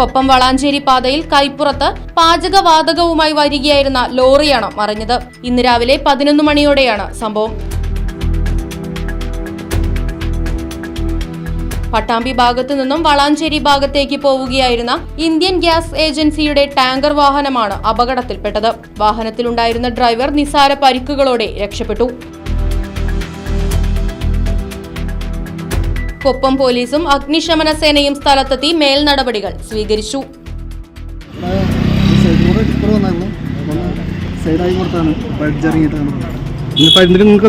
കൊപ്പം വളാഞ്ചേരി പാതയിൽ കൈപ്പുറത്ത് പാചകവാതകവുമായി വരികയായിരുന്ന ലോറിയാണ് മറിഞ്ഞത്. ഇന്ന് രാവിലെ പതിനൊന്ന് മണിയോടെയാണ് സംഭവം. പട്ടാമ്പി ഭാഗത്തു നിന്നും വളാഞ്ചേരി ഭാഗത്തേക്ക് പോവുകയായിരുന്ന ഇന്ത്യൻ ഗ്യാസ് ഏജൻസിയുടെ ടാങ്കർ വാഹനമാണ് അപകടത്തിൽപ്പെട്ടത്. വാഹനത്തിലുണ്ടായിരുന്ന ഡ്രൈവർ നിസാര പരിക്കുകളോടെ രക്ഷപ്പെട്ടു. കൊപ്പം പോലീസും അഗ്നിശമന സേനയും സ്ഥലത്തെത്തി മേൽ നടപടികൾ സ്വീകരിച്ചു സൈഡായി നിങ്ങൾക്ക്